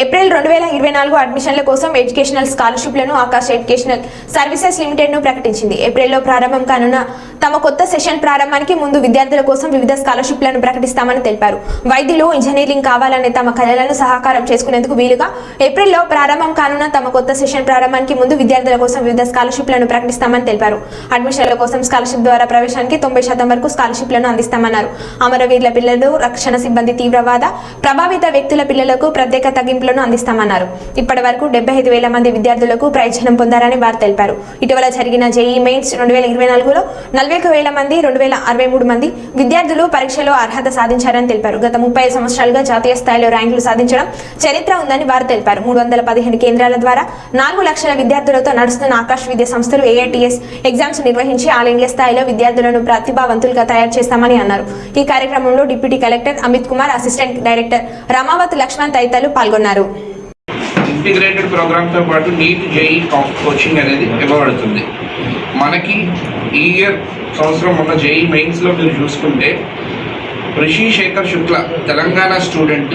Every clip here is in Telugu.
ఏప్రిల్ రెండు వేల ఇరవై నాలుగు అడ్మిషన్ల కోసం ఎడ్యుకేషనల్ స్కాలర్షిప్లను ఆకాశ్ ఎడ్యుకేషనల్ సర్వీసెస్ లిమిటెడ్ను ప్రకటించింది. ఏప్రిల్లో ప్రారంభం కానున్న తమ కొత్త సెషన్ ప్రారంభానికి ముందు విద్యార్థుల కోసం వివిధ స్కాలర్షిప్లను ప్రకటిస్తామని తెలిపారు. వైద్యులు ఇంజనీరింగ్ కావాలనే తమ కళలను సహకారం చేసుకునేందుకు వీలుగా ఏప్రిల్లో ప్రారంభం కానున్న తమ కొత్త సెషన్ ప్రారంభానికి ముందు విద్యార్థుల కోసం వివిధ స్కాలర్షిప్లను ప్రకటిస్తామని తెలిపారు. అడ్మిషన్ల కోసం స్కాలర్షిప్ ద్వారా ప్రవేశానికి తొంభై శాతం వరకు స్కాలర్షిప్లను అందిస్తామన్నారు. అమరవీరుల పిల్లలు రక్షణ సిబ్బంది తీవ్రవాద ప్రభావిత వ్యక్తుల పిల్లలకు ప్రత్యేక తగ్గింపులను అందిస్తామన్నారు. ఇప్పటి వరకు డెబ్బై ఐదు వేల మంది విద్యార్థులకు ప్రయోజనం పొందారని వారు తెలిపారు. ఇటీవల జరిగిన జేఈ మెయిన్స్ రెండు వేల ఇరవై నాలుగులో నలభై ఒక వేల మంది రెండు వేల అరవై మూడు మంది విద్యార్థులు పరీక్షలో అర్హత సాధించారని తెలిపారు. గత ముప్పై సంవత్సరాలుగా జాతీయ స్థాయిలో ర్యాంకులు సాధించడం చరిత్ర ఉందని వారు తెలిపారు. మూడు వందల పదిహేను కేంద్రాల ద్వారా నాలుగు లక్షల విద్యార్థులతో నడుస్తున్న ఆకాశ్ విద్యా సంస్థలు ఏఐటిఎస్ ఎగ్జామ్స్ నిర్వహించి ఆల్ ఇండియా స్థాయిలో విద్యార్థులను ప్రతిభావంతులుగా తయారు చేస్తామని అన్నారు. ఈ కార్యక్రమంలో deputy collector Amit Kumar assistant director Ramavath Laxman తదితరులు పాల్గొన్నారు. ఇంటిగ్రేటెడ్ ప్రోగ్రామ్తో పాటు నీట్ జేఈ కోచింగ్ అనేది ఇవ్వబడుతుంది. మనకి ఈ ఇయర్ సంవత్సరం ఉన్న జేఈ మెయిన్స్లో మీరు చూసుకుంటే రిషి శేఖర్ శుక్ల తెలంగాణ స్టూడెంట్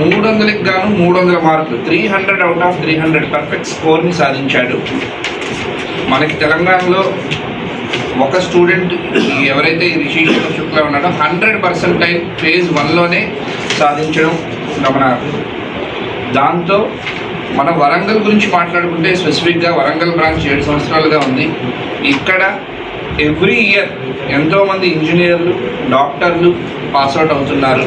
మూడు వందలకి గాను మూడు వందల మార్కులు three hundred out of three hundred perfect స్కోర్ని సాధించాడు. మనకి తెలంగాణలో ఒక స్టూడెంట్ ఎవరైతే రిషి శేఖర్ శుక్ల ఉన్నాడో హండ్రెడ్ పర్సెంటైల్ ఫేజ్ వన్లోనే సాధించడం గమనార్హం. దాంతో మన వరంగల్ గురించి మాట్లాడుకుంటే స్పెసిఫిక్గా వరంగల్ బ్రాంచ్ ఏడు సంవత్సరాలుగా ఉంది. ఇక్కడ ఎవ్రీ ఇయర్ ఎంతోమంది ఇంజనీర్లు డాక్టర్లు పాస్అవుట్ అవుతున్నారు.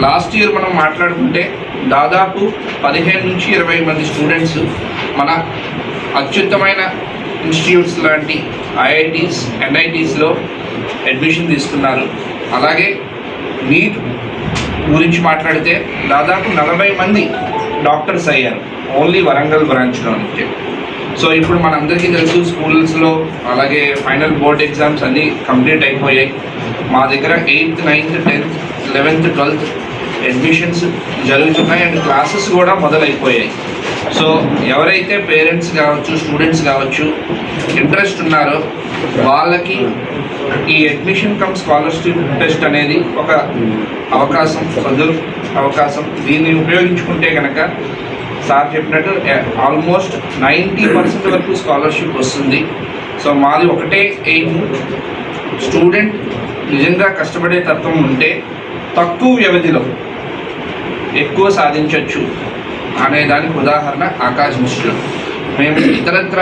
లాస్ట్ ఇయర్ మనం మాట్లాడుకుంటే దాదాపు పదిహేను నుంచి ఇరవై మంది స్టూడెంట్స్ మన అత్యుత్తమైన ఇన్స్టిట్యూట్స్ లాంటి ఐఐటీస్ ఎన్ఐటీస్లో అడ్మిషన్ తీసుకున్నారు. అలాగే నీట్ గురించి మాట్లాడితే దాదాపు నలభై మంది డాక్టర్స్ అయ్యారు. ఓన్లీ వరంగల్ బ్రాంచ్లో నుంచి. సో ఇప్పుడు మనందరికీ తెలుసు స్కూల్స్లో అలాగే ఫైనల్ బోర్డ్ ఎగ్జామ్స్ అన్నీ కంప్లీట్ అయిపోయాయి. మా దగ్గర eighth ninth tenth eleventh twelfth admissions జరుగుతున్నాయి అండ్ క్లాసెస్ కూడా మొదలైపోయాయి. సో ఎవరైతే పేరెంట్స్ కావచ్చు స్టూడెంట్స్ కావచ్చు ఇంట్రెస్ట్ ఉన్నారో వాళ్ళకి ఈ అడ్మిషన్ కమ్ స్కాలర్షిప్ టెస్ట్ అనేది ఒక అవకాశం చదువు అవకాశం. దీన్ని ఉపయోగించుకుంటే కనుక సార్ చెప్పినట్టు ఆల్మోస్ట్ నైంటీ పర్సెంట్ వరకు స్కాలర్షిప్ వస్తుంది. సో మాది ఒకటే ఎయిమ్. స్టూడెంట్ నిజంగా కష్టపడే తత్వం ఉంటే తక్కువ వ్యవధిలో ఎక్కువ సాధించవచ్చు అనే దానికి ఉదాహరణ ఆకాశ్ ఇన్స్టిట్యూట్ మేము ఇతరత్ర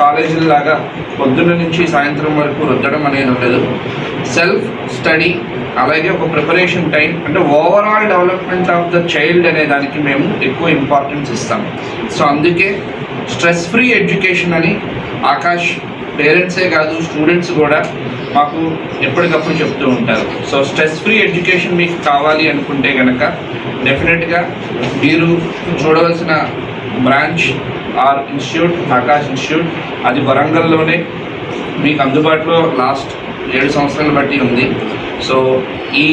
కాలేజీలాగా పొద్దున్న నుంచి సాయంత్రం వరకు రుద్దడం అనేది ఉండదు సెల్ఫ్ స్టడీ అలాగే ఒక ప్రిపరేషన్ టైం అంటే overall development of the child అనే దానికి మేము ఎక్కువ ఇంపార్టెన్స్ ఇస్తాం. సో అందుకే స్ట్రెస్ ఫ్రీ ఎడ్యుకేషన్ అని ఆకాష్ పేరెంట్సే కాదు స్టూడెంట్స్ కూడా మాకు ఎప్పటికప్పుడు చెప్తూ ఉంటారు. సో స్ట్రెస్ ఫ్రీ ఎడ్యుకేషన్ మీకు కావాలి అనుకుంటే కనుక డెఫినెట్గా మీరు చూడవలసిన branch or institute Akash institute. అది వరంగల్లోనే మీకు అందుబాటులో లాస్ట్ ఏడు సంవత్సరాలు బట్టి ఉంది. సో ఈ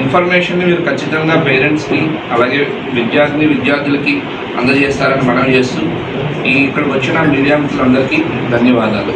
ఇన్ఫర్మేషన్ని మీరు ఖచ్చితంగా పేరెంట్స్కి అలాగే విద్యార్థిని విద్యార్థులకి అందజేస్తారని మనం చేస్తూ ఈ ఇక్కడికి వచ్చిన మీడియా మిత్రులందరికీ ధన్యవాదాలు.